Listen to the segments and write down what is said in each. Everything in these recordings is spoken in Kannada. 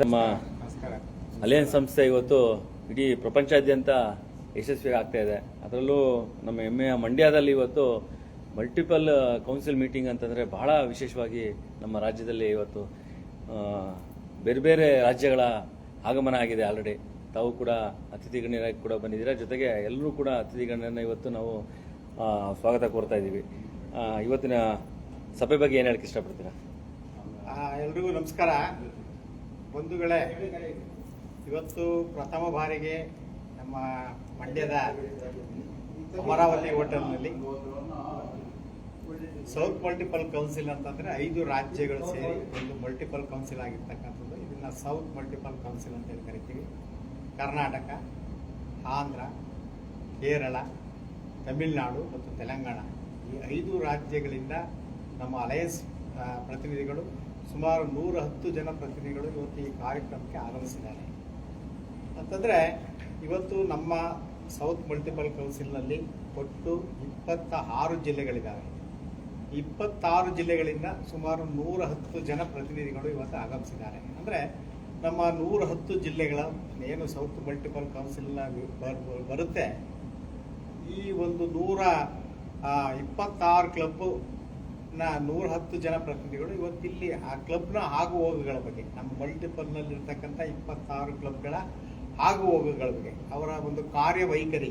ನಮ್ಮ ಅಲಿಯನ್ಸ್ ಸಂಸ್ಥೆ ಇವತ್ತು ಇಡೀ ಪ್ರಪಂಚಾದ್ಯಂತ ಯಶಸ್ವಿ ಆಗ್ತಾ ಇದೆ. ಅದರಲ್ಲೂ ನಮ್ಮ ಹೆಮ್ಮೆಯ ಮಂಡ್ಯದಲ್ಲಿ ಇವತ್ತು ಮಲ್ಟಿಪಲ್ ಕೌನ್ಸಿಲ್ ಮೀಟಿಂಗ್ ಅಂತಂದರೆ ಬಹಳ ವಿಶೇಷವಾಗಿ ನಮ್ಮ ರಾಜ್ಯದಲ್ಲಿ ಇವತ್ತು ಬೇರೆ ಬೇರೆ ರಾಜ್ಯಗಳ ಆಗಮನ ಆಗಿದೆ ಆಲ್ರೆಡಿ ತಾವು ಕೂಡ ಅತಿಥಿ ಗಣ್ಯರಾಗಿ ಕೂಡ ಬಂದಿದ್ದೀರಾ. ಜೊತೆಗೆ ಎಲ್ಲರೂ ಕೂಡ ಅತಿಥಿ ಗಣ್ಯರನ್ನ ಇವತ್ತು ನಾವು ಸ್ವಾಗತ ಕೋರ್ತಾ ಇದ್ದೀವಿ. ಇವತ್ತಿನ ಸಭೆ ಬಗ್ಗೆ ಏನು ಹೇಳಕ್ಕೆ ಇಷ್ಟಪಡ್ತೀರಾ? ಎಲ್ರಿಗೂ ನಮಸ್ಕಾರ. ಬಂಧುಗಳೇ, ಇವತ್ತು ಪ್ರಥಮ ಬಾರಿಗೆ ನಮ್ಮ ಮಂಡ್ಯದ ಅಮರಾವತಿ ಹೋಟೆಲ್ನಲ್ಲಿ ಸೌತ್ ಮಲ್ಟಿಪಲ್ ಕೌನ್ಸಿಲ್ ಅಂತಂದ್ರೆ ಐದು ರಾಜ್ಯಗಳು ಸೇರಿ ಒಂದು ಮಲ್ಟಿಪಲ್ ಕೌನ್ಸಿಲ್ ಆಗಿರ್ತಕ್ಕಂಥದ್ದು. ಇದನ್ನ ಸೌತ್ ಮಲ್ಟಿಪಲ್ ಕೌನ್ಸಿಲ್ ಅಂತ ಹೇಳಿ ಕರಿತೀವಿ. ಕರ್ನಾಟಕ, ಆಂಧ್ರ, ಕೇರಳ, ತಮಿಳುನಾಡು ಮತ್ತು ತೆಲಂಗಾಣ ಈ ಐದು ರಾಜ್ಯಗಳಿಂದ ನಮ್ಮ ಅಲಯನ್ಸ್ ಪ್ರತಿನಿಧಿಗಳು ಸುಮಾರು ನೂರ ಹತ್ತು ಜನ ಪ್ರತಿನಿಧಿಗಳು ಇವತ್ತು ಈ ಕಾರ್ಯಕ್ರಮಕ್ಕೆ ಆಗಮಿಸಿದ್ದಾರೆ. ಅಂತಂದರೆ ಇವತ್ತು ನಮ್ಮ ಸೌತ್ ಮಲ್ಟಿಪಲ್ ಕೌನ್ಸಿಲ್ನಲ್ಲಿ ಒಟ್ಟು ಇಪ್ಪತ್ತ ಆರು ಜಿಲ್ಲೆಗಳಿದ್ದಾವೆ. ಇಪ್ಪತ್ತಾರು ಜಿಲ್ಲೆಗಳಿಂದ ಸುಮಾರು ನೂರ ಹತ್ತು ಜನ ಪ್ರತಿನಿಧಿಗಳು ಇವತ್ತು ಆಗಮಿಸಿದ್ದಾರೆ. ಅಂದರೆ ನಮ್ಮ ನೂರ ಹತ್ತು ಜಿಲ್ಲೆಗಳ ಏನು ಸೌತ್ ಮಲ್ಟಿಪಲ್ ಕೌನ್ಸಿಲ್ನ ಬರುತ್ತೆ, ಈ ಒಂದು ನೂರ ಇಪ್ಪತ್ತಾರು ಕ್ಲಬ್ ನ ನೂರ ಹತ್ತು ಜನ ಪ್ರತಿನಿಧಿಗಳು ಇವತ್ತು ಇಲ್ಲಿ ಆ ಕ್ಲಬ್ನ ಆಗು ಹೋಗುಗಳ ಬಗ್ಗೆ, ನಮ್ಮ ಮಲ್ಟಿಪಲ್ನಲ್ಲಿ ಇರ್ತಕ್ಕಂಥ ಇಪ್ಪತ್ತಾರು ಕ್ಲಬ್ಗಳ ಆಗು ಹೋಗುಗಳ ಬಗ್ಗೆ, ಅವರ ಒಂದು ಕಾರ್ಯವೈಖರಿ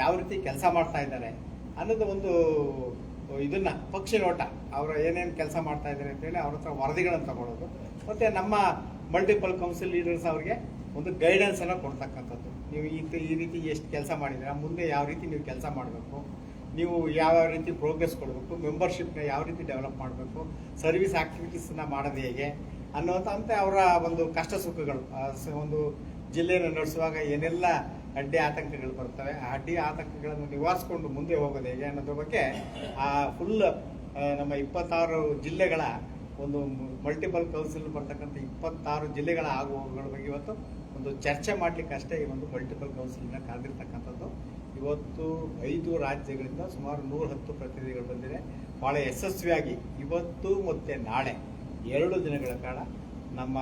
ಯಾವ ರೀತಿ ಕೆಲಸ ಮಾಡ್ತಾ ಇದ್ದಾರೆ ಅನ್ನೋದು ಒಂದು ಇದನ್ನ, ಪಕ್ಷಿ ನೋಟ, ಅವರ ಏನೇನು ಕೆಲಸ ಮಾಡ್ತಾ ಇದ್ದಾರೆ ಅಂತೇಳಿ ಅವ್ರ ಹತ್ರ ವರದಿಗಳನ್ನು ತಗೊಳ್ಳೋದು ಮತ್ತೆ ನಮ್ಮ ಮಲ್ಟಿಪಲ್ ಕೌನ್ಸಿಲ್ ಲೀಡರ್ಸ್ ಅವರಿಗೆ ಒಂದು ಗೈಡೆನ್ಸ್ ಅನ್ನ ಕೊಡ್ತಕ್ಕಂಥದ್ದು. ನೀವು ಈ ರೀತಿ ಎಷ್ಟು ಕೆಲಸ ಮಾಡಿದ್ದೀರಾ, ಮುಂದೆ ಯಾವ ರೀತಿ ನೀವು ಕೆಲಸ ಮಾಡಬೇಕು ನೀವು ಯಾವ ರೀತಿ ಪ್ರೋಗ್ರೆಸ್ ಕೊಡಬೇಕು ಮೆಂಬರ್ಶಿಪ್ನ ಯಾವ ರೀತಿ ಡೆವಲಪ್ ಮಾಡಬೇಕು ಸರ್ವಿಸ್ ಆಕ್ಟಿವಿಟೀಸ್ನ ಮಾಡೋದು ಹೇಗೆ ಅನ್ನೋದಂತೆ ಅವರ ಒಂದು ಕಷ್ಟ ಸುಖಗಳು. ಒಂದು ಜಿಲ್ಲೆಯನ್ನು ನಡೆಸುವಾಗ ಏನೆಲ್ಲ ಅಡ್ಡಿ ಆತಂಕಗಳು ಬರ್ತವೆ, ಆ ಅಡ್ಡಿ ಆತಂಕಗಳನ್ನು ನಿವಾರಿಸ್ಕೊಂಡು ಮುಂದೆ ಹೋಗೋದು ಹೇಗೆ ಅನ್ನೋದ್ರ ಬಗ್ಗೆ ಆ ಫುಲ್ ನಮ್ಮ ಇಪ್ಪತ್ತಾರು ಜಿಲ್ಲೆಗಳ ಒಂದು ಮಲ್ಟಿಪಲ್ ಕೌನ್ಸಿಲ್ ಬರ್ತಕ್ಕಂಥ ಇಪ್ಪತ್ತಾರು ಜಿಲ್ಲೆಗಳ ಆಗುವ ಬಗ್ಗೆ ಇವತ್ತು ಒಂದು ಚರ್ಚೆ ಮಾಡಲಿಕ್ಕೆ ಅಷ್ಟೇ ಈ ಒಂದು ಮಲ್ಟಿಪಲ್ ಕೌನ್ಸಿಲ್ನ ಕರೆದಿರ್ತಕ್ಕಂಥದ್ದು ಇವತ್ತು ಐದು ರಾಜ್ಯಗಳಿಂದ ಸುಮಾರು ನೂರ ಹತ್ತು ಪ್ರತಿನಿಧಿಗಳು ಬಂದಿದೆ ಬಹಳ ಯಶಸ್ವಿಯಾಗಿ ಇವತ್ತು ಮತ್ತೆ ನಾಳೆ ಎರಡು ದಿನಗಳ ಕಾಲ ನಮ್ಮ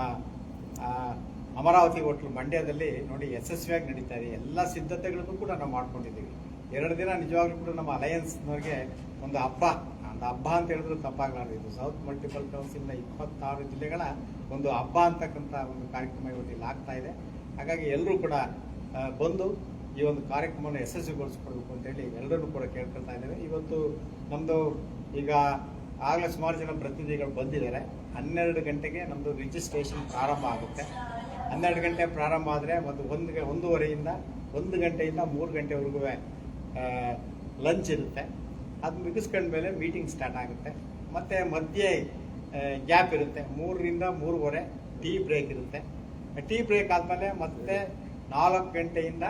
ಅಮರಾವತಿ ಹೋಟ್ಲು ಮಂಡ್ಯದಲ್ಲಿ ನೋಡಿ ಯಶಸ್ವಿಯಾಗಿ ನಡೀತಾ ಇದೆ. ಎಲ್ಲ ಸಿದ್ಧತೆಗಳನ್ನು ಕೂಡ ನಾವು ಮಾಡ್ಕೊಂಡಿದ್ದೀವಿ. ಎರಡು ದಿನ ನಿಜವಾಗ್ಲೂ ಕೂಡ ನಮ್ಮ ಅಲಯನ್ಸ್ನವ್ರಿಗೆ ಒಂದು ಹಬ್ಬ ಒಂದು ಹಬ್ಬ ಅಂತ ಹೇಳಿದ್ರು ತಪ್ಪಾಗಲಾರದು. ಇದು ಸೌತ್ ಮಲ್ಟಿಪಲ್ ಕೌನ್ಸಿಲ್ನ ಇಪ್ಪತ್ತಾರು ಜಿಲ್ಲೆಗಳ ಒಂದು ಹಬ್ಬ ಅಂತಕ್ಕಂಥ ಒಂದು ಕಾರ್ಯಕ್ರಮ ಇವತ್ತು ಇಲ್ಲಿ ಆಗ್ತಾ ಇದೆ. ಹಾಗಾಗಿ ಎಲ್ಲರೂ ಕೂಡ ಬಂದು ಈ ಒಂದು ಕಾರ್ಯಕ್ರಮವನ್ನು ಯಶಸ್ವಿಗೊಳಿಸ್ಕೊಡ್ಬೇಕು ಅಂತೇಳಿ ಎಲ್ಲರನ್ನು ಕೂಡ ಕೇಳ್ಕೊಳ್ತಾ ಇದ್ದೇವೆ. ಇವತ್ತು ನಮ್ಮದು ಈಗ ಆಗಲೇ ಸುಮಾರು ಜನ ಪ್ರತಿನಿಧಿಗಳು ಬಂದಿದ್ದಾರೆ. ಹನ್ನೆರಡು ಗಂಟೆಗೆ ನಮ್ಮದು ರಿಜಿಸ್ಟ್ರೇಷನ್ ಪ್ರಾರಂಭ ಆಗುತ್ತೆ. ಹನ್ನೆರಡು ಗಂಟೆ ಪ್ರಾರಂಭ ಆದರೆ ಒಂದು ಒಂದು ಒಂದೂವರೆಯಿಂದ ಒಂದು ಗಂಟೆಯಿಂದ ಮೂರು ಗಂಟೆವರೆಗೂ ಲಂಚ್ ಇರುತ್ತೆ. ಅದು ಮುಗಿಸ್ಕೊಂಡ್ಮೇಲೆ ಮೀಟಿಂಗ್ ಸ್ಟಾರ್ಟ್ ಆಗುತ್ತೆ. ಮತ್ತು ಮಧ್ಯೆ ಗ್ಯಾಪ್ ಇರುತ್ತೆ. ಮೂರರಿಂದ ಮೂರುವರೆ ಟೀ ಬ್ರೇಕ್ ಇರುತ್ತೆ. ಟೀ ಬ್ರೇಕ್ ಆದಮೇಲೆ ಮತ್ತೆ ನಾಲ್ಕು ಗಂಟೆಯಿಂದ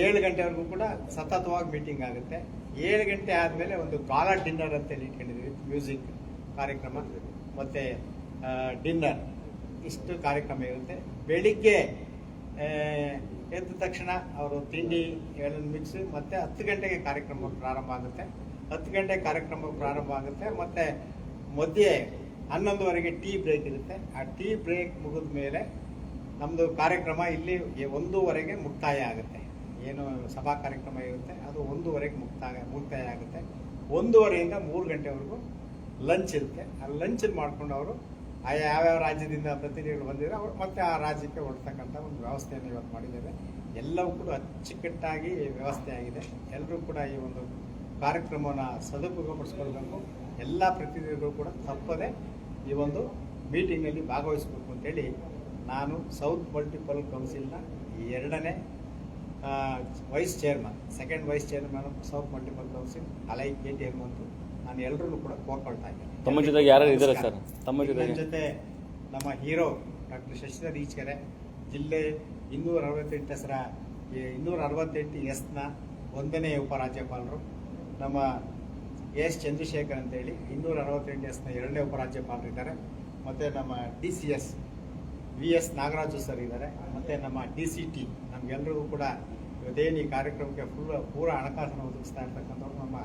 ಏಳು ಗಂಟೆವರೆಗೂ ಕೂಡ ಸತತವಾಗಿ ಮೀಟಿಂಗ್ ಆಗುತ್ತೆ. ಏಳು ಗಂಟೆ ಆದಮೇಲೆ ಒಂದು ಕಾಲ ಡಿನ್ನರ್ ಅಂತೇಳಿ ಇಟ್ಕೊಂಡಿದ್ದೀವಿ. ಮ್ಯೂಸಿಕ್ ಕಾರ್ಯಕ್ರಮ. ಮತ್ತು ಡಿನ್ನರ್ ಇಷ್ಟು ಕಾರ್ಯಕ್ರಮ ಇರುತ್ತೆ. ಬೆಳಿಗ್ಗೆ ಎದ್ದ ತಕ್ಷಣ ಅವರು ತಿಂಡಿ ಎಲ್ಲ ಮಿಕ್ಸ್ ಮತ್ತು ಹತ್ತು ಗಂಟೆಗೆ ಕಾರ್ಯಕ್ರಮ ಪ್ರಾರಂಭ ಆಗುತ್ತೆ. ಹತ್ತು ಗಂಟೆ ಕಾರ್ಯಕ್ರಮ ಪ್ರಾರಂಭ ಆಗುತ್ತೆ. ಮತ್ತು ಮಧ್ಯೆ ಹನ್ನೊಂದುವರೆಗೆ ಟೀ ಬ್ರೇಕ್ ಇರುತ್ತೆ. ಆ ಟೀ ಬ್ರೇಕ್ ಮುಗಿದ ಮೇಲೆ ನಮ್ಮದು ಕಾರ್ಯಕ್ರಮ ಇಲ್ಲಿ ಒಂದೂವರೆಗೆ ಮುಕ್ತಾಯ ಆಗುತ್ತೆ. ಏನು ಸಭಾ ಕಾರ್ಯಕ್ರಮ ಇರುತ್ತೆ, ಅದು ಒಂದೂವರೆಗೆ ಮುಕ್ತಾಯ ಮುಕ್ತಾಯ ಆಗುತ್ತೆ. ಒಂದೂವರೆಯಿಂದ ಮೂರು ಗಂಟೆವರೆಗೂ ಲಂಚ್ ಇರುತ್ತೆ. ಆ ಲಂಚ್ ಮಾಡಿಕೊಂಡು ಅವರು ಆಯಾ ಯಾವ್ಯಾವ ರಾಜ್ಯದಿಂದ ಪ್ರತಿನಿಧಿಗಳು ಬಂದಿದ್ರೆ ಅವರು ಮತ್ತೆ ಆ ರಾಜ್ಯಕ್ಕೆ ಹೊರಡ್ತಕ್ಕಂಥ ಒಂದು ವ್ಯವಸ್ಥೆಯನ್ನು ಇವತ್ತು ಮಾಡಿದ್ದೇವೆ. ಎಲ್ಲವೂ ಕೂಡ ಅಚ್ಚುಕಟ್ಟಾಗಿ ವ್ಯವಸ್ಥೆ ಆಗಿದೆ. ಎಲ್ಲರೂ ಕೂಡ ಈ ಒಂದು ಕಾರ್ಯಕ್ರಮವನ್ನು ಸದುಪಯೋಗಪಡಿಸ್ಕೊಳ್ಬೇಕು. ಎಲ್ಲ ಪ್ರತಿನಿಧಿಗಳು ಕೂಡ ತಪ್ಪದೆ ಈ ಒಂದು ಮೀಟಿಂಗಲ್ಲಿ ಭಾಗವಹಿಸಬೇಕು ಅಂತೇಳಿ ನಾನು ಸೌತ್ ಮಲ್ಟಿಪಲ್ ಕೌನ್ಸಿಲ್ನ ಎರಡನೇ vice chairman second vice chairman south multiple council ಅಲೈ K T M ಅಂತ ನಾನು ಎಲ್ಲರೂ ಕೂಡ ಕೋರ್ಕೊಳ್ತಾ ಇದ್ದೀನಿ. ತಮ್ಮ ಜೊತೆಗೆ ಯಾರ್ಯಾರು ಇದ್ದಾರೆ ಸರ್? ತಮ್ಮ ನನ್ನ ಜೊತೆ ನಮ್ಮ ಹೀರೋ ಡಾಕ್ಟರ್ ಶಶಿಧರ್ ಈಚ್ಕೆರೆ ಜಿಲ್ಲೆ ಇನ್ನೂರ ಅರವತ್ತೆಂಟು ಹೆಸರ ಇನ್ನೂರ ಅರವತ್ತೆಂಟು ಎಸ್ನ ಒಂದನೇ ಉಪರಾಜ್ಯಪಾಲರು. ನಮ್ಮ ಎಸ್ ಚಂದ್ರಶೇಖರ್ ಅಂತೇಳಿ ಇನ್ನೂರ ಅರವತ್ತೆಂಟು ಎಸ್ನ ಎರಡನೇ ಉಪರಾಜ್ಯಪಾಲರಿದ್ದಾರೆ ಮತ್ತು ನಮ್ಮ D C S V S Nagaraju sir ಇದ್ದಾರೆ. ಮತ್ತು ನಮ್ಮ ಡಿ ಸಿ ಟಿ ನಮಗೆಲ್ಲರಿಗೂ ಕೂಡ ಇವತ್ತೇನು ಈ ಕಾರ್ಯಕ್ರಮಕ್ಕೆ ಫುಲ್ ಪೂರ ಹಣಕಾಸನ್ನು ಒದಗಿಸ್ತಾ ಇರ್ತಕ್ಕಂಥವ್ರು ನಮ್ಮ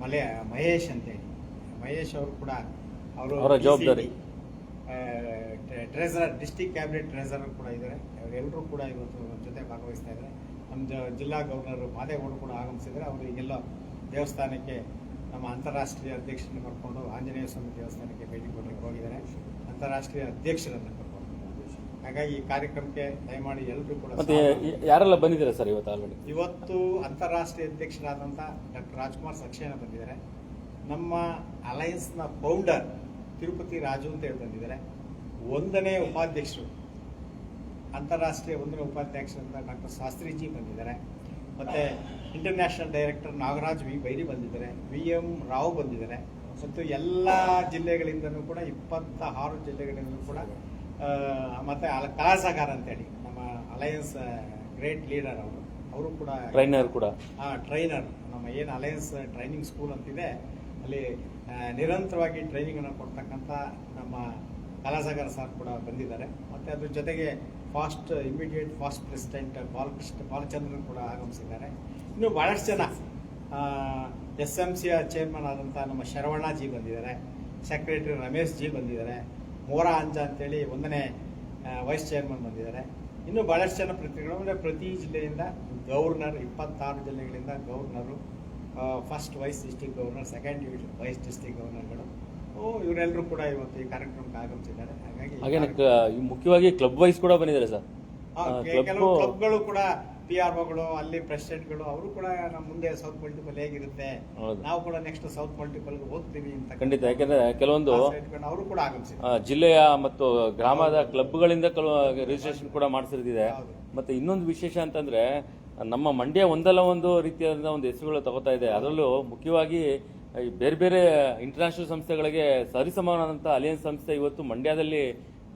ಮಲೆ ಮಹೇಶ್ ಅಂತೇಳಿ. ಮಹೇಶ್ ಅವರು ಕೂಡ ಅವರು ಅವರ ಜವಾಬ್ದಾರಿ. ಟ್ರೆಸರ್ ಡಿಸ್ಟಿಕ್ ಕ್ಯಾಬಿನೆಟ್ ಟ್ರೆಸರರ್ ಕೂಡ ಇದ್ದಾರೆ. ಅವರೆಲ್ಲರೂ ಕೂಡ ಇವತ್ತು ನಮ್ಮ ಜೊತೆ ಭಾಗವಹಿಸ್ತಾ ಇದ್ದಾರೆ. ನಮ್ಮ ಜಿಲ್ಲಾ ಗವರ್ನರ್ ಮಾದೇಗೌಡರು ಕೂಡ ಆಗಮಿಸಿದ್ದಾರೆ. ಅವರು ಈಗೆಲ್ಲ ದೇವಸ್ಥಾನಕ್ಕೆ ನಮ್ಮ ಅಂತಾರಾಷ್ಟ್ರೀಯ ಅಧ್ಯಕ್ಷರನ್ನು ಕರ್ಕೊಂಡು ಆಂಜನೇಯ ಸ್ವಾಮಿ ದೇವಸ್ಥಾನಕ್ಕೆ ಭೇಟಿ ಕೊಡಲಿಕ್ಕೆ ಹೋಗಿದ್ದಾರೆ. ಅಂತಾರಾಷ್ಟ್ರೀಯ ಅಧ್ಯಕ್ಷರನ್ನ ಹಾಗಾಗಿ ಈ ಕಾರ್ಯಕ್ರಮಕ್ಕೆ ದಯಮಾಡಿ ಎಲ್ಲರೂ ಕೂಡ ಮತ್ತೆ ಯಾರೆಲ್ಲ ಬಂದಿದ್ದಾರೆ ಸರ್ ಇವತ್ತು ಆಲ್ರೆಡಿ? ಇವತ್ತು ಅಂತಾರಾಷ್ಟ್ರೀಯ ಅಧ್ಯಕ್ಷರಾದಂಥ ಡಾಕ್ಟರ್ ರಾಜ್ಕುಮಾರ್ ಸಕ್ಸೇನಾ ಬಂದಿದ್ದಾರೆ. ನಮ್ಮ ಅಲಯನ್ಸ್ನ ಫೌಂಡರ್ ತಿರುಪತಿ ರಾಜು ಅಂತ ಹೇಳಿ ಬಂದಿದ್ದಾರೆ. ಒಂದನೇ ಉಪಾಧ್ಯಕ್ಷರು ಅಂತಾರಾಷ್ಟ್ರೀಯ ಒಂದನೇ ಉಪಾಧ್ಯಕ್ಷರಂತ ಡಾಕ್ಟರ್ ಶಾಸ್ತ್ರಿಜಿ ಬಂದಿದ್ದಾರೆ. ಮತ್ತೆ international director Nagaraj V Byri ಬಂದಿದ್ದಾರೆ. ವಿ ಎಂ ರಾವ್ ಬಂದಿದ್ದಾರೆ. ಮತ್ತು ಎಲ್ಲ ಜಿಲ್ಲೆಗಳಿಂದನೂ ಕೂಡ ಇಪ್ಪತ್ತ ಆರು ಜಿಲ್ಲೆಗಳಿಂದಲೂ ಕೂಡ ಮತ್ತೆ ಅಲ ಅಂತ ಹೇಳಿ ನಮ್ಮ ಅಲಯನ್ಸ್ ಗ್ರೇಟ್ ಲೀಡರ್ ಅವರು. ಅವರು ಕೂಡ ಟ್ರೈನರ್ ಕೂಡ. ಆ ಟ್ರೈನರ್ ನಮ್ಮ ಏನು ಅಲಯನ್ಸ್ ಟ್ರೈನಿಂಗ್ ಸ್ಕೂಲ್ ಅಂತಿದೆ ಅಲ್ಲಿ ನಿರಂತರವಾಗಿ ಟ್ರೈನಿಂಗ್ ಅನ್ನು ಕೊಡ್ತಕ್ಕಂಥ ನಮ್ಮ ಕಲಾಸಾಗರ್ ಸರ್ ಕೂಡ ಬಂದಿದ್ದಾರೆ. ಮತ್ತೆ ಅದ್ರ ಜೊತೆಗೆ past immediate past president Balakrishna Balachandran ಕೂಡ ಆಗಮಿಸಿದ್ದಾರೆ. ಇನ್ನು ಬಹಳಷ್ಟು ಜನ ಎಸ್ ಎಂ ಸಿಯ ಚೇರ್ಮನ್ ಆದಂಥ ನಮ್ಮ ಶರವಣಾಜಿ ಬಂದಿದ್ದಾರೆ ಸೆಕ್ರೆಟರಿ ರಮೇಶ್ ಜಿ ಬಂದಿದ್ದಾರೆ. ಮೋರಾ ಅಂಜ ಅಂತೇಳಿ ಒಂದನೇ ವೈಸ್ ಚೇರ್ಮನ್ ಬಂದಿದ್ದಾರೆ. ಇನ್ನು ಬಹಳಷ್ಟು ಜನ ಪ್ರತಿನಿಧಿಗಳು ಅಂದರೆ ಪ್ರತಿ ಜಿಲ್ಲೆಯಿಂದ ಗವರ್ನರ್ ಇಪ್ಪತ್ತಾರು ಜಿಲ್ಲೆಗಳಿಂದ governor first vice district governor second vice district ಗವರ್ನರ್ಗಳು ಇವರೆಲ್ಲರೂ ಕೂಡ ಇವತ್ತು ಈ ಕಾರ್ಯಕ್ರಮಕ್ಕೆ ಆಗಮಿಸಿದ್ದಾರೆ. ಹಾಗಾಗಿ ಮುಖ್ಯವಾಗಿ ಕ್ಲಬ್ ವೈಸ್ ಕೂಡ ಬಂದಿದ್ದಾರೆ ಸರ್. ಕ್ಲಬ್ಗಳು ಕೂಡ ಪಿ ಆರ್ ಒಗಳು ಅಲ್ಲಿ ಪ್ರೆಸಿಡೆಂಟ್ಗಳು ಅವರು ಕೂಡ ನಮ್ಮ ಮುಂದೆ ಸೌತ್ ಮಲ್ಟಿಪಲ್ ಹೇಗಿರುತ್ತೆ? ಹೌದು. ನಾವು ಕೂಡ ನೆಕ್ಸ್ಟ್ ಸೌತ್ ಮಲ್ಟಿಪಲ್ ಹೋಗ್ತೀವಿ ಅಂತ ಖಂಡಿತ ಯಾಕಂದ್ರೆ ಕೆಲವೊಂದು ಅವರು ಕೂಡ ಆಗಮಿಸಿ ಆ, ಜಿಲ್ಲೆಯ ಮತ್ತು ಗ್ರಾಮದ ಕ್ಲಬ್ಗಳಿಂದ ರಿಜಿಸ್ಟ್ರೇಷನ್ ಕೂಡ ಮಾಡಿಸಿರ್ತಿದೆ. ಹೌದು. ಮತ್ತೆ ಇನ್ನೊಂದು ವಿಶೇಷ ಅಂತಂದ್ರೆ ನಮ್ಮ ಮಂಡ್ಯ ಒಂದಲ್ಲ ಒಂದು ರೀತಿಯಾದ ಒಂದು ಹೆಸರುಗಳು ತಗೋತಾ ಇದೆ. ಅದರಲ್ಲೂ ಮುಖ್ಯವಾಗಿ ಈ ಬೇರೆ ಬೇರೆ ಇಂಟರ್ನ್ಯಾಷನಲ್ ಸಂಸ್ಥೆಗಳಿಗೆ ಸರಿಸಮಾನವಾದಂತಹ ಅಲಿಯನ್ಸ್ ಸಂಸ್ಥೆ ಇವತ್ತು ಮಂಡ್ಯದಲ್ಲಿ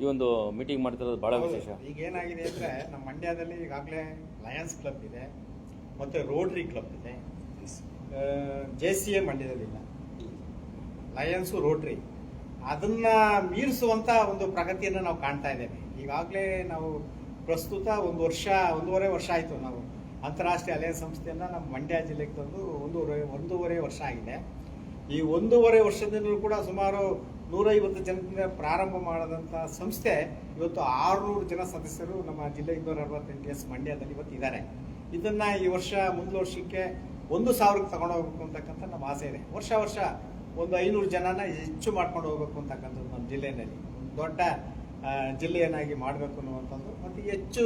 ಈ ಒಂದು ಮೀಟಿಂಗ್ ಮಾಡ್ತಿರೋದು ಬಹಳ. ವಿಶೇಷ. ಈಗ ಏನಾಗಿದೆ ಅಂದ್ರೆ ನಮ್ಮ ಮಂಡ್ಯದಲ್ಲಿ ಈಗಾಗಲೇ ಲಯನ್ಸ್ ಕ್ಲಬ್ ಇದೆ ಮತ್ತೆ ರೋಟ್ರಿ ಕ್ಲಬ್ ಇದೆ. ಜೆ ಸಿ ಎ ಮಂಡ್ಯದಲ್ಲಿಲ್ಲ ಲಯನ್ಸು ರೋಟ್ರಿ ಅದನ್ನ ಮೀರಿಸುವಂಥ ಒಂದು ಪ್ರಗತಿಯನ್ನು ನಾವು ಕಾಣ್ತಾ ಇದ್ದೇವೆ. ಈಗಾಗಲೇ ನಾವು ಪ್ರಸ್ತುತ ಒಂದು ವರ್ಷ ಒಂದೂವರೆ ವರ್ಷ ಆಯಿತು ನಾವು ಅಂತಾರಾಷ್ಟ್ರೀಯ ಅಲಯನ್ಸ್ ಸಂಸ್ಥೆಯನ್ನು ನಮ್ಮ ಮಂಡ್ಯ ಜಿಲ್ಲೆಗೆ ತಂದು ಒಂದೂವರೆ ಒಂದೂವರೆ ವರ್ಷ ಆಗಿದೆ. ಈ ಒಂದೂವರೆ ವರ್ಷದಿಂದಲೂ ಕೂಡ ಸುಮಾರು ನೂರೈವತ್ತು ಜನದಿಂದ ಪ್ರಾರಂಭ ಮಾಡಿದಂಥ ಸಂಸ್ಥೆ ಇವತ್ತು ಆರುನೂರು ಜನ ಸದಸ್ಯರು ನಮ್ಮ ಜಿಲ್ಲೆ ಇನ್ನೂರ ಅರವತ್ತೆಂಟು ಎಸ್ ಮಂಡ್ಯದಲ್ಲಿ ಇವತ್ತು ಇದ್ದಾರೆ. ಇದನ್ನು ಈ ವರ್ಷ ಮುಂದಿನ ವರ್ಷಕ್ಕೆ ಒಂದು ಸಾವಿರಕ್ಕೆ ತಗೊಂಡು ಹೋಗ್ಬೇಕು ಅಂತಕ್ಕಂಥ ನಮ್ಮ ಆಸೆ ಇದೆ. ವರ್ಷ ವರ್ಷ ಒಂದು ಐನೂರು ಜನನ ಹೆಚ್ಚು ಮಾಡ್ಕೊಂಡು ಹೋಗ್ಬೇಕು ಅಂತಕ್ಕಂಥದ್ದು ನಮ್ಮ ಜಿಲ್ಲೆಯಲ್ಲಿ. ದೊಡ್ಡ ಜಿಲ್ಲೆಯನ್ನಾಗಿ ಮಾಡಬೇಕು ಅನ್ನುವಂಥದ್ದು ಮತ್ತು ಹೆಚ್ಚು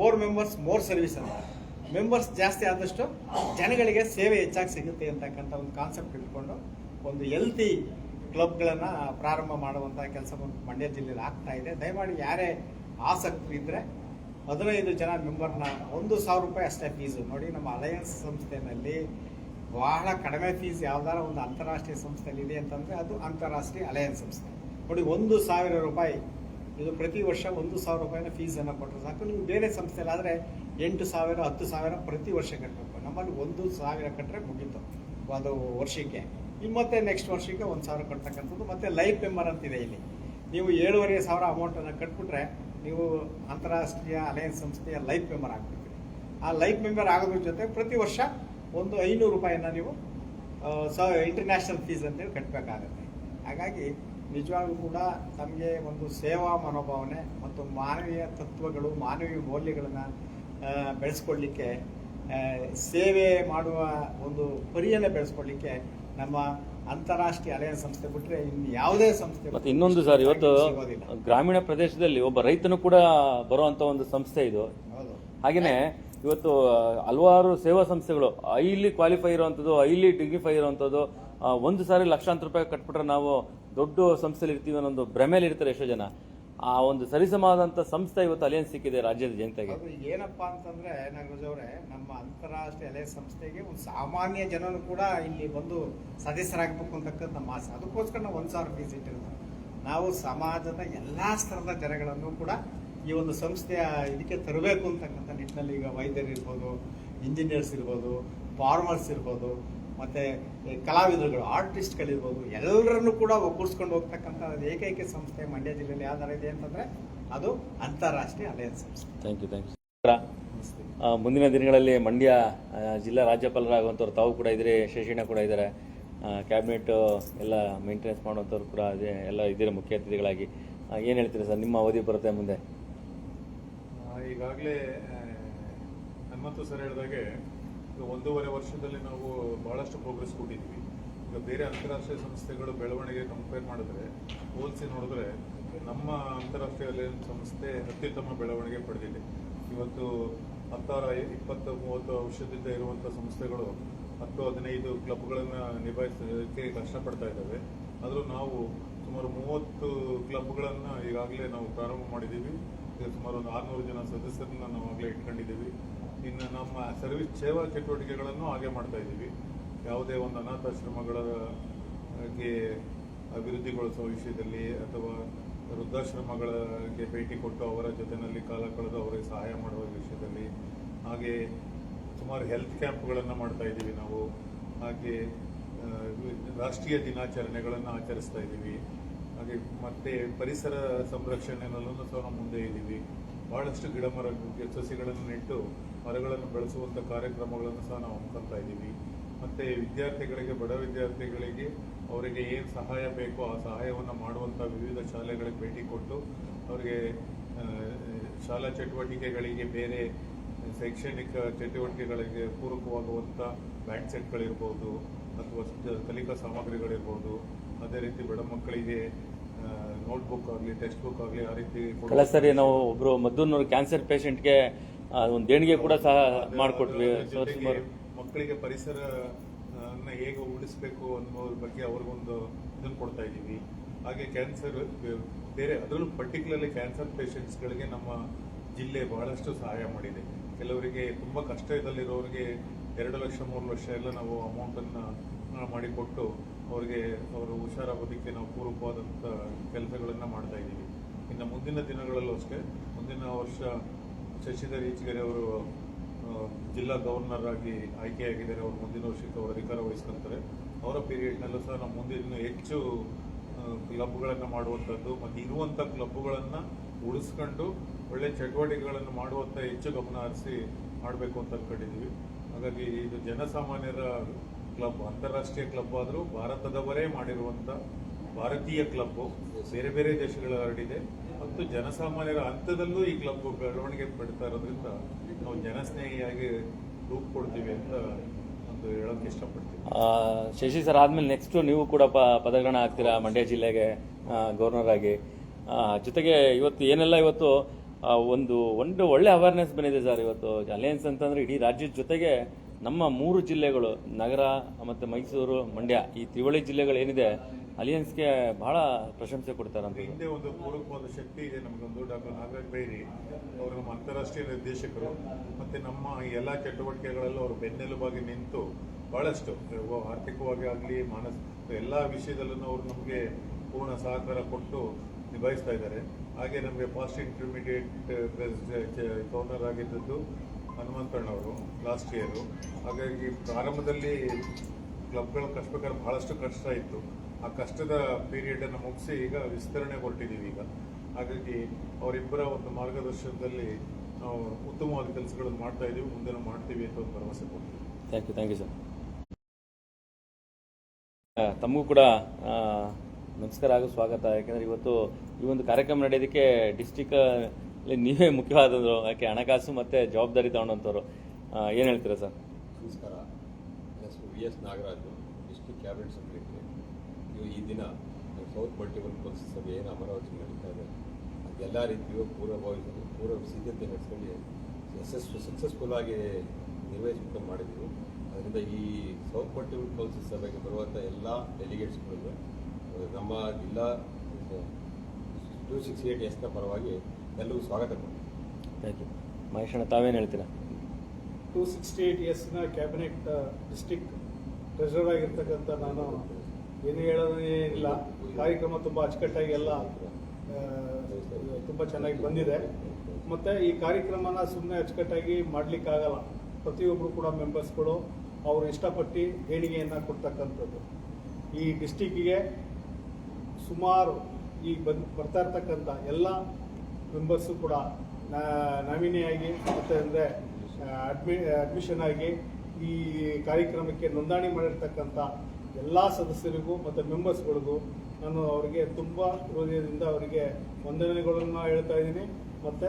ಮೋರ್ ಮೆಂಬರ್ಸ್ ಮೋರ್ ಸರ್ವಿಸ್ ಅಂತ. ಮೆಂಬರ್ಸ್ ಜಾಸ್ತಿ ಆದಷ್ಟು ಜನಗಳಿಗೆ ಸೇವೆ ಹೆಚ್ಚಾಗಿ ಸಿಗುತ್ತೆ ಅಂತಕ್ಕಂಥ ಒಂದು ಕಾನ್ಸೆಪ್ಟ್ ಇಟ್ಕೊಂಡು ಒಂದು ಹೆಲ್ತಿ ಕ್ಲಬ್ಗಳನ್ನು ಪ್ರಾರಂಭ ಮಾಡುವಂಥ ಕೆಲಸವನ್ನು ಮಂಡ್ಯ ಜಿಲ್ಲೆಯಲ್ಲಿ ಆಗ್ತಾ ಇದೆ. ದಯಮಾಡಿ ಯಾರೇ ಆಸಕ್ತಿ ಇದ್ದರೆ ಹದಿನೈದು ಜನ ಮೆಂಬರ್ನ ಒಂದು ಸಾವಿರ ರೂಪಾಯಿ ಅಷ್ಟೇ ಫೀಸು ನೋಡಿ, ನಮ್ಮ ಅಲಯನ್ಸ್ ಸಂಸ್ಥೆಯಲ್ಲಿ ಬಹಳ ಕಡಿಮೆ ಫೀಸ್ ಯಾವ್ದಾರ ಒಂದು ಅಂತಾರಾಷ್ಟ್ರೀಯ ಸಂಸ್ಥೆಯಲ್ಲಿ ಇದೆ ಅಂತಂದರೆ ಅದು ಅಂತಾರಾಷ್ಟ್ರೀಯ ಅಲಯನ್ಸ್ ಸಂಸ್ಥೆ. ನೋಡಿ, ಒಂದು ಸಾವಿರ ರೂಪಾಯಿ, ಇದು ಪ್ರತಿ ವರ್ಷ ಒಂದು ಸಾವಿರ ರೂಪಾಯಿನ ಫೀಸನ್ನು ಕೊಟ್ಟರೆ ಸಾಕು. ನೀವು ಬೇರೆ ಸಂಸ್ಥೆಯಲ್ಲಿ ಆದರೆ ಎಂಟು ಸಾವಿರ, ಹತ್ತು ಸಾವಿರ ಪ್ರತಿ ವರ್ಷ ಕಟ್ಟಬೇಕು ನಮ್ಮಲ್ಲಿ ಒಂದು ಸಾವಿರ ಕಟ್ಟರೆ ಮುಗೀತು. ಅದು ವರ್ಷಕ್ಕೆ. ಇನ್ನು ಮತ್ತೆ ನೆಕ್ಸ್ಟ್ ವರ್ಷಕ್ಕೆ ಒಂದು ಸಾವಿರ ಕಟ್ತಕ್ಕಂಥದ್ದು ಮತ್ತೆ ಲೈಫ್ ಮೆಂಬರ್ ಅಂತಿದೆ ಇಲ್ಲಿ. ನೀವು ಏಳುವರೆ ಸಾವಿರ ಅಮೌಂಟನ್ನು ಕಟ್ಬಿಟ್ರೆ ನೀವು ಅಂತಾರಾಷ್ಟ್ರೀಯ ಅಲಯನ್ಸ್ ಸಂಸ್ಥೆಯ ಲೈಫ್ ಮೆಂಬರ್ ಆಗ್ಬಿಡ್ತೀರಿ. ಆ ಲೈಫ್ ಮೆಂಬರ್ ಆಗೋದ್ರ ಜೊತೆ ಪ್ರತಿ ವರ್ಷ ಒಂದು ಐನೂರು ರೂಪಾಯಿನ ನೀವು ಸ ಇಂಟರ್ನ್ಯಾಷನಲ್ ಫೀಸ್ ಅಂತೇಳಿ ಕಟ್ಟಬೇಕಾಗತ್ತೆ ಹಾಗಾಗಿ ನಿಜವಾಗ್ಲೂ ಕೂಡ ತಮಗೆ ಒಂದು ಸೇವಾ ಮನೋಭಾವನೆ ಮತ್ತು ಮಾನವೀಯ ತತ್ವಗಳು, ಮಾನವೀಯ ಮೌಲ್ಯಗಳನ್ನು ಬೆಳೆಸ್ಕೊಳ್ಳಿಕ್ಕೆ ಸೇವೆ ಮಾಡುವ ಒಂದು ಪರಿಯನ್ನು ಬೆಳೆಸ್ಕೊಳ್ಳಿಕ್ಕೆ ನಮ್ಮ ಅಂತಾರಾಷ್ಟ್ರೀಯ ಅಲೆಯ ಸಂಸ್ಥೆ ಬಿಟ್ಟರೆ ಇನ್ನು ಯಾವುದೇ ಸಂಸ್ಥೆ ಮತ್ತೆ ಇನ್ನೊಂದು ಸರ್ ಇವತ್ತು ಗ್ರಾಮೀಣ ಪ್ರದೇಶದಲ್ಲಿ ಒಬ್ಬ ರೈತನು ಕೂಡ ಬರುವಂತ ಒಂದು ಸಂಸ್ಥೆ ಇದು. ಹಾಗೇನೆ ಇವತ್ತು ಹಲವಾರು ಸೇವಾ ಸಂಸ್ಥೆಗಳು ಐಲಿ ಕ್ವಾಲಿಫೈ ಇರುವಂಥದ್ದು ಐಲಿ ಡಿಗ್ನಿಫೈ ಇರುವಂಥದ್ದು ಒಂದು ಸಾರಿ ಲಕ್ಷಾಂತರ ರೂಪಾಯಿ ಕಟ್ಬಿಟ್ರೆ ನಾವು ದೊಡ್ಡ ಸಂಸ್ಥೆಲಿ ಇರ್ತೀವಿ ಅನ್ನೋ ಒಂದು ಭ್ರಮೆಯಲ್ಲಿ ಇರ್ತಾರೆ ಎಷ್ಟೋ ಜನ. ಆ ಒಂದು ಸರಿಸಮಾದಂತ ಸಂಸ್ಥೆ ಇವತ್ತು ಅಲಿಯನ್ಸ್ ಸಿಕ್ಕಿದೆ ರಾಜ್ಯದ ಜನತೆಗೆ. ಏನಪ್ಪಾ ಅಂತಂದ್ರೆ, ನಾಗರಾಜ್ ಅವರೇ, ನಮ್ಮ ಅಂತಾರಾಷ್ಟ್ರೀಯ ಅಲಿಯನ್ಸ್ ಸಂಸ್ಥೆಗೆ ಒಂದು ಸಾಮಾನ್ಯ ಜನರು ಕೂಡ ಇಲ್ಲಿ ಬಂದು ಸದಸ್ಯರಾಗಬೇಕು ಅಂತಕ್ಕಂಥ ಆಸೆ ಅದಕ್ಕೋಸ್ಕರ ನಾವು ಒಂದು ಸಾವಿರ ಫೀಸ್ ಇಟ್ಟಿರೋದು ನಾವು ಸಮಾಜದ ಎಲ್ಲಾ ಸ್ತರದ ಜನಗಳನ್ನು ಕೂಡ ಈ ಒಂದು ಸಂಸ್ಥೆಯ ಇದಕ್ಕೆ ತರಬೇಕು ಅಂತಕ್ಕಂಥ ನಿಟ್ಟಿನಲ್ಲಿ ಈಗ ವೈದ್ಯರು ಇರ್ಬೋದು ಇಂಜಿನಿಯರ್ಸ್ ಇರ್ಬೋದು ಫಾರ್ಮರ್ಸ್ ಇರ್ಬೋದು ಮತ್ತೆ ಕಲಾವಿದರುಗಳು ಆರ್ಟಿಸ್ಟ್ಗಳಿರ್ಬೋದು ಎಲ್ಲರನ್ನು ಕೂಡ ಒಗ್ಗೂಡಿಸ್ಕೊಂಡು ಹೋಗ್ತಕ್ಕಂಥ ಏಕೈಕ ಸಂಸ್ಥೆ ಮಂಡ್ಯ ಜಿಲ್ಲೆಯಲ್ಲಿ ಯಾವ್ದಾರ ಇದೆ ಅಂತಂದ್ರೆ ಅದು ಅಂತಾರಾಷ್ಟ್ರೀಯ ಅಲಯನ್ಸ್ ಸಂಸ್ಥೆ. ಥ್ಯಾಂಕ್ ಯು ಥ್ಯಾಂಕ್ ಯು ಮುಂದಿನ ದಿನಗಳಲ್ಲಿ ಮಂಡ್ಯ ಜಿಲ್ಲಾ ರಾಜ್ಯಪಾಲರಾಗುವಂಥವ್ರು ತಾವು ಕೂಡ ಇದ್ದೀರಿ ಶಶಿಣ ಕೂಡ ಇದ್ದಾರೆ. ಕ್ಯಾಬಿನೆಟ್ ಎಲ್ಲ ಮೇಂಟೆನೆನ್ಸ್ ಮಾಡುವಂಥವ್ರು ಕೂಡ ಅದೇ ಎಲ್ಲ ಇದ್ದೀರಾ ಮುಖ್ಯ ಅತಿಥಿಗಳಾಗಿ. ಏನು ಹೇಳ್ತೀರಾ ಸರ್ ನಿಮ್ಮ ಅವಧಿ ಬರುತ್ತೆ ಮುಂದೆ? ಈಗಾಗಲೇ ಹನುಮಂತು ಸರ್ ಹೇಳಿದಾಗೆ ಈಗ ಒಂದೂವರೆ ವರ್ಷದಲ್ಲಿ ನಾವು ಬಹಳಷ್ಟು ಪ್ರೋಗ್ರೆಸ್ ಕೊಟ್ಟಿದ್ವಿ ಈಗ ಬೇರೆ ಅಂತಾರಾಷ್ಟ್ರೀಯ ಸಂಸ್ಥೆಗಳು ಬೆಳವಣಿಗೆ ಕಂಪೇರ್ ಮಾಡಿದ್ರೆ, ಹೋಲಿಸಿ ನೋಡಿದ್ರೆ ನಮ್ಮ ಅಂತಾರಾಷ್ಟ್ರೀಯ ಸಂಸ್ಥೆ ಅತ್ಯುತ್ತಮ ಬೆಳವಣಿಗೆ ಪಡೆದಿದೆ. ಇವತ್ತು ಹತ್ತಾರು, ಇಪ್ಪತ್ತು, ಮೂವತ್ತು ಔಷಧದಿಂದ ಇರುವಂಥ ಸಂಸ್ಥೆಗಳು ಹತ್ತು, ಹದಿನೈದು ಕ್ಲಬ್ಗಳನ್ನು ನಿಭಾಯಿಸೋದಕ್ಕೆ ಕಷ್ಟಪಡ್ತಾ ಇದ್ದಾವೆ. ಆದರೂ ನಾವು ಸುಮಾರು ಮೂವತ್ತು ಕ್ಲಬ್ಗಳನ್ನು ಈಗಾಗಲೇ ನಾವು ಪ್ರಾರಂಭ ಮಾಡಿದ್ದೀವಿ. ಸುಮಾರು ಒಂದು ಆರುನೂರು ಜನ ಸದಸ್ಯರನ್ನ ನಾವು ಆಗಲೇ ಇಟ್ಕೊಂಡಿದ್ದೀವಿ. ಇನ್ನು ನಮ್ಮ ಸರ್ವಿಸ್ ಸೇವಾ ಚಟುವಟಿಕೆಗಳನ್ನು ಹಾಗೆ ಮಾಡ್ತಾ ಇದ್ದೀವಿ. ಯಾವುದೇ ಒಂದು ಅನಾಥಾಶ್ರಮಗಳ, ಗೆ ಅಭಿವೃದ್ಧಿಗೊಳಿಸುವ ವಿಷಯದಲ್ಲಿ ಅಥವಾ ವೃದ್ಧಾಶ್ರಮಗಳಿಗೆ ಭೇಟಿ ಕೊಟ್ಟು ಅವರ ಜೊತೆಯಲ್ಲಿ ಕಾಲ ಕಳೆದು ಅವರಿಗೆ ಸಹಾಯ ಮಾಡುವ ವಿಷಯದಲ್ಲಿ ಹಾಗೆ ಸುಮಾರು ಹೆಲ್ತ್ ಕ್ಯಾಂಪ್ಗಳನ್ನು ಮಾಡ್ತಾ ಇದ್ದೀವಿ ನಾವು. ಹಾಗೆ ರಾಷ್ಟ್ರೀಯ ದಿನಾಚರಣೆಗಳನ್ನು ಆಚರಿಸ್ತಾ ಇದ್ದೀವಿ. ಹಾಗೆ ಮತ್ತೆ ಪರಿಸರ ಸಂರಕ್ಷಣೆಯಲ್ಲೂ ಸಹ ಮುಂದೆ ಇದ್ದೀವಿ. ಭಾಳಷ್ಟು ಗಿಡ ಮರ ಸಸಿಗಳನ್ನು ನೆಟ್ಟು ಮರಗಳನ್ನು ಬೆಳೆಸುವಂಥ ಕಾರ್ಯಕ್ರಮಗಳನ್ನು ಸಹ ನಾವು ಹಮ್ಮಿಕೊಳ್ತಾ ಇದ್ದೀವಿ. ಮತ್ತೆ ವಿದ್ಯಾರ್ಥಿಗಳಿಗೆ, ಬಡ ವಿದ್ಯಾರ್ಥಿಗಳಿಗೆ ಅವರಿಗೆ ಏನು ಸಹಾಯ ಬೇಕೋ ಆ ಸಹಾಯವನ್ನು ಮಾಡುವಂಥ ವಿವಿಧ ಶಾಲೆಗಳಿಗೆ ಭೇಟಿ ಕೊಟ್ಟು ಅವರಿಗೆ ಶಾಲಾ ಚಟುವಟಿಕೆಗಳಿಗೆ ಬೇರೆ ಶೈಕ್ಷಣಿಕ ಚಟುವಟಿಕೆಗಳಿಗೆ ಪೂರಕವಾಗುವಂಥ ಬ್ಯಾಂಡ್ ಸೆಟ್ಗಳಿರ್ಬೋದು ಅಥವಾ ಕಲಿಕಾ ಸಾಮಗ್ರಿಗಳಿರ್ಬೋದು. ಅದೇ ರೀತಿ ಬಡ ಮಕ್ಕಳಿಗೆ ನೋಟ್ಬುಕ್ ಆಗಲಿ, ಟೆಕ್ಸ್ಟ್ ಬುಕ್ ಆಗಲಿ ಆ ರೀತಿ ಸರಿ, ನಾವು ಒಬ್ಬರು ಮದ್ದೂರಿನವ್ರು, ಕ್ಯಾನ್ಸರ್ ಪೇಷಂಟ್ಗೆ ಒಂದು ದೇಣಿಗೆ ಕೂಡ ಸಹ ಮಾಡಿಕೊಟ್ವಿ. ಸುಮಾರು. ಮಕ್ಕಳಿಗೆ ಪರಿಸರ ಹೇಗೆ ಉಳಿಸಬೇಕು ಅನ್ನೋದ್ರ ಬಗ್ಗೆ ಅವ್ರಿಗೊಂದು ಇದನ್ನು ಕೊಡ್ತಾ ಇದ್ದೀವಿ. ಹಾಗೆ ಕ್ಯಾನ್ಸರ್ ಬೇರೆ ಅದರಲ್ಲೂ ಪರ್ಟಿಕ್ಯುಲರ್ಲಿ ಕ್ಯಾನ್ಸರ್ ಪೇಷಂಟ್ಸ್ಗಳಿಗೆ ನಮ್ಮ ಜಿಲ್ಲೆ ಬಹಳಷ್ಟು ಸಹಾಯ ಮಾಡಿದೆ. ಕೆಲವರಿಗೆ ತುಂಬ ಕಷ್ಟದಲ್ಲಿರೋರಿಗೆ ಎರಡು ಲಕ್ಷ ಮೂರು ಲಕ್ಷ ಎಲ್ಲ ನಾವು ಅಮೌಂಟನ್ನು ಮಾಡಿಕೊಟ್ಟು ಅವರಿಗೆ ಅವರು ಹುಷಾರಾಗೋದಕ್ಕೆ ನಾವು ಪೂರಕವಾದಂಥ ಕೆಲಸಗಳನ್ನು ಮಾಡ್ತಾ ಇದ್ದೀವಿ. ಇನ್ನು ಮುಂದಿನ ದಿನಗಳಲ್ಲೂ ಅಷ್ಟೇ ಮುಂದಿನ ವರ್ಷ ಶಶಿಧರ್ ಈಚಗರೆ ಅವರು ಜಿಲ್ಲಾ ಗವರ್ನರ್ ಆಗಿ ಆಯ್ಕೆಯಾಗಿದ್ದಾರೆ. ಅವರು ಮುಂದಿನ ವರ್ಷಕ್ಕೆ ಅವರು ಅಧಿಕಾರ ವಹಿಸ್ಕೊಂತಾರೆ. ಅವರ ಪೀರಿಯಡ್ನಲ್ಲೂ ಸಹ ನಾವು ಮುಂದೆ ಇನ್ನೂ ಹೆಚ್ಚು ಕ್ಲಬ್ಗಳನ್ನು ಮಾಡುವಂಥದ್ದು ಮತ್ತು ಇರುವಂಥ ಕ್ಲಬ್ಗಳನ್ನು ಉಳಿಸ್ಕೊಂಡು ಒಳ್ಳೆ ಚಟುವಟಿಕೆಗಳನ್ನು ಮಾಡುವಂಥ ಹೆಚ್ಚು ಗಮನ ಹರಿಸಿ ಮಾಡಬೇಕು ಅಂತ ಅಂದ್ಕೊಂಡಿದ್ದೀವಿ ಹಾಗಾಗಿ ಇದು ಜನಸಾಮಾನ್ಯರ ಕ್ಲಬ್, ಅಂತಾರಾಷ್ಟ್ರೀಯ ಕ್ಲಬ್ ಆದರೂ ಭಾರತದವರೇ ಮಾಡಿರುವಂಥ ಭಾರತೀಯ ಕ್ಲಬ್ಬು ಬೇರೆ ಬೇರೆ ದೇಶಗಳ ಹರಡಿದೆ. ಮತ್ತು ಜನಸಾಮಾನ್ಯರ ಹಂತದಲ್ಲೂ ಈ ಕ್ಲಬ್ ಬೆಳವಣಿಗೆ ಪಡ್ತಾ ಇರೋದ್ರಿಂದ ನಾವು ಜನಸ್ನೇಹಿಯಾಗಿ ರೂಪ್ ಕೊಡ್ತೀವಿ ಅಂತ ಒಂದು ಹೇಳೋಕೆ ಇಷ್ಟಪಡ್ತೀವಿ ಶಶಿ ಸರ್ ಆದ್ಮೇಲೆ ನೆಕ್ಸ್ಟ್ ನೀವು ಕೂಡ ಪದಗ್ರಹಣ ಆಗ್ತೀರಾ ಮಂಡ್ಯ ಜಿಲ್ಲೆಗೆ ಗವರ್ನರ್ ಆಗಿ? ಜೊತೆಗೆ ಇವತ್ತು ಏನೆಲ್ಲ ಇವತ್ತು ಒಂದು ಒಂದು ಒಳ್ಳೆ ಅವೇರ್ನೆಸ್ ಬಂದಿದೆ ಸರ್ ಇವತ್ತು. ಅಲಯನ್ಸ್ ಅಂತಂದ್ರೆ ಇಡೀ ರಾಜ್ಯದ ಜೊತೆಗೆ ನಮ್ಮ ಮೂರು ಜಿಲ್ಲೆಗಳು, ನಗರ ಮತ್ತು ಮೈಸೂರು, ಮಂಡ್ಯ ಈ ತ್ರಿವಳಿ ಜಿಲ್ಲೆಗಳು ಏನಿದೆ ಅಲಿಯನ್ಸ್ಗೆ ಬಹಳ ಪ್ರಶಂಸೆ ಕೊಡ್ತಾರಂತ ಹಿಂದೆ ಒಂದು ಪೂರ್ವಕವಾದ ಶಕ್ತಿ ಇದೆ ನಮಗೊಂದು ಡಾಕ್ಟರ್ ನಾಗರಾಜ್ ಬೈರಿ. ಅವರು ನಮ್ಮ ಅಂತಾರಾಷ್ಟ್ರೀಯ ನಿರ್ದೇಶಕರು. ಮತ್ತು ನಮ್ಮ ಎಲ್ಲ ಚಟುವಟಿಕೆಗಳಲ್ಲೂ ಅವರು ಬೆನ್ನೆಲುಬಾಗಿ ನಿಂತು ಬಹಳಷ್ಟು ಆರ್ಥಿಕವಾಗಿ ಆಗಲಿ, ಮಾನಸ, ಎಲ್ಲ ವಿಷಯದಲ್ಲೂ ಅವರು ನಮಗೆ ಪೂರ್ಣ ಸಹಕಾರ ಕೊಟ್ಟು ನಿಭಾಯಿಸ್ತಾ ಇದ್ದಾರೆ. ಹಾಗೆ ನಮಗೆ ಫಾಸ್ಟ್ ಇಂಟರ್ಮೀಡಿಯೇಟ್ ಗವರ್ನರ್ ಆಗಿದ್ದದ್ದು ಹನುಮಂತಣ್ಣವರು ಲಾಸ್ಟ್ ಇಯರು ಹಾಗಾಗಿ ಪ್ರಾರಂಭದಲ್ಲಿ ಕ್ಲಬ್ಗಳು ಕಷ್ಟಬೇಕಾದ್ರೆ ಬಹಳಷ್ಟು ಕಷ್ಟ ಇತ್ತು. ಆ ಕಷ್ಟದ ಪೀರಿಯಡ್ ಅನ್ನು ಮುಗಿಸಿ ಈಗ ವಿಸ್ತರಣೆ ಹೊರಟಿದ್ದೀವಿ ಈಗ. ಹಾಗಾಗಿ ಅವರಿಬ್ಬರ ಒಂದು ಮಾರ್ಗದರ್ಶನದಲ್ಲಿ ನಾವು ಉತ್ತಮವಾದ ಕೆಲಸಗಳನ್ನು ಮಾಡ್ತಾ ಇದ್ದೀವಿ ಮುಂದೆ ಮಾಡ್ತೀವಿ ಅಂತ ಒಂದು ಭರವಸೆ ಕೊಡ್ತೀವಿ. Thank you thank you sir ತಮಗೂ ಕೂಡ ನಮಸ್ಕಾರ ಹಾಗೂ ಸ್ವಾಗತ. ಯಾಕಂದ್ರೆ ಇವತ್ತು ಈ ಒಂದು ಕಾರ್ಯಕ್ರಮ ನಡೆಯೋದಕ್ಕೆ ಡಿಸ್ಟಿಕ್ ಅಲ್ಲಿ ನೀವೇ ಮುಖ್ಯವಾದವರು ಯಾಕೆ ಹಣಕಾಸು ಮತ್ತೆ ಜವಾಬ್ದಾರಿ ತಗೊಂಡಂಥವ್ರು. ಏನು ಹೇಳ್ತೀರಾ ಸರ್ ನಮಸ್ಕಾರ. ನನ್ನ ಹೆಸರು V S Nagaraju district cabinet secretary ಈ ದಿನ ಸೌತ್ ಮಲ್ಟಿಪಲ್ ಕೌನ್ಸಿಲ್ ಸಭೆ ಏನು ಅಮರಾವತಿ ನಡೀತಾ ಇದೆ. ಎಲ್ಲ ರೀತಿಯೂ ಪೂರ್ವಭಾವಿ ಪೂರ್ವ ಸಿದ್ಧತೆ ನಡೆಸ್ಕೊಂಡು ಯಶಸ್ವಿ ಸಕ್ಸಸ್ಫುಲ್ ಆಗಿ ನಿರ್ವಹಿಸಿಕೊಂಡು ಮಾಡಿದ್ದೀವಿ. ಅದರಿಂದ ಈ ಸೌತ್ ಮಲ್ಟಿಪಲ್ ಕೌನ್ಸಿಲ್ ಸಭೆಗೆ ಬರುವಂಥ ಎಲ್ಲ ಡೆಲಿಗೇಟ್ಸ್ಗಳಿಗೂ ನಮ್ಮ ಜಿಲ್ಲಾ ಟೂ ಸಿಕ್ಸ್ ಏಟ್ ಎಸ್ನ ಪರವಾಗಿ ಎಲ್ಲರಿಗೂ ಸ್ವಾಗತ ಕೊಡ್ತೀವಿ ಥ್ಯಾಂಕ್ ಯು ಮಹೇಶಣ್ಣ ತಾವೇನು ಹೇಳ್ತೀರಾ? ಟೂ ಸಿಕ್ಸ್ಟಿ ಏಟ್ ಇಯರ್ಸ್ನ ಕ್ಯಾಬಿನೆಟ್ ಡಿಸ್ಟಿಕ್ ಟ್ರೆಷರ್ ಆಗಿರ್ತಕ್ಕಂಥ ನಾನು ಏನು ಹೇಳೋದೇನಿಲ್ಲ ಕಾರ್ಯಕ್ರಮ ತುಂಬ ಅಚ್ಚುಕಟ್ಟಾಗಿ ಎಲ್ಲ ತುಂಬ ಚೆನ್ನಾಗಿ ಬಂದಿದೆ. ಮತ್ತು ಈ ಕಾರ್ಯಕ್ರಮನ ಸುಮ್ಮನೆ ಅಚ್ಚುಕಟ್ಟಾಗಿ ಮಾಡಲಿಕ್ಕಾಗಲ್ಲ. ಪ್ರತಿಯೊಬ್ಬರು ಕೂಡ ಮೆಂಬರ್ಸ್ಗಳು ಅವರು ಇಷ್ಟಪಟ್ಟು ದೇಣಿಗೆಯನ್ನು ಕೊಡ್ತಕ್ಕಂಥದ್ದು. ಈ ಡಿಸ್ಟಿಕ್ಕಿಗೆ ಸುಮಾರು ಈ ಬಂದ್ ಬರ್ತಾ ಇರ್ತಕ್ಕಂಥ ಎಲ್ಲ ಮೆಂಬರ್ಸು ಕೂಡ ನಾಮಿನಿಯಾಗಿ ಮತ್ತು ಅಂದರೆ ಅಡ್ಮಿ ಅಡ್ಮಿಷನ್ ಆಗಿ ಈ ಕಾರ್ಯಕ್ರಮಕ್ಕೆ ನೋಂದಣಿ ಮಾಡಿರ್ತಕ್ಕಂಥ ಎಲ್ಲ ಸದಸ್ಯರಿಗೂ ಮತ್ತು ಮೆಂಬರ್ಸ್ಗಳಿಗೂ ನಾನು ಅವರಿಗೆ ತುಂಬ ಹೃದಯದಿಂದ ಅವರಿಗೆ ವಂದನೆಗಳನ್ನು ಹೇಳ್ತಾ ಇದ್ದೀನಿ. ಮತ್ತು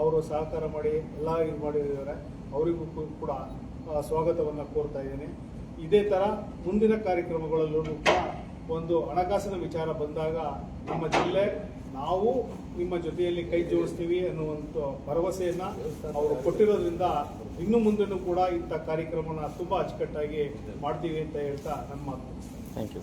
ಅವರು ಸಹಕಾರ ಮಾಡಿ, ಎಲ್ಲ ಇದು ಮಾಡಿದ್ದಾರೆ. ಅವರಿಗೂ ಕೂಡ ಸ್ವಾಗತವನ್ನು ಕೋರ್ತಾ ಇದ್ದೀನಿ. ಇದೇ ಥರ ಮುಂದಿನ ಕಾರ್ಯಕ್ರಮಗಳಲ್ಲೂ ಕೂಡ ಒಂದು ಹಣಕಾಸಿನ ವಿಚಾರ ಬಂದಾಗ ನಮ್ಮ ಜಿಲ್ಲೆ, ನಾವು ನಿಮ್ಮ ಜೊತೆಯಲ್ಲಿ ಕೈ ಜೋಡಿಸ್ತೀವಿ ಅನ್ನುವಂಥ ಭರವಸೆಯನ್ನು ಅವರು ಕೊಟ್ಟಿರೋದ್ರಿಂದ ಇನ್ನು ಮುಂದೆನೂ ಕೂಡ ಇಂಥ ಕಾರ್ಯಕ್ರಮನ ತುಂಬ ಅಚ್ಚುಕಟ್ಟಾಗಿ ಮಾಡ್ತೀವಿ ಅಂತ ಹೇಳ್ತಾ ನನ್ನ ಮಾತು. Thank you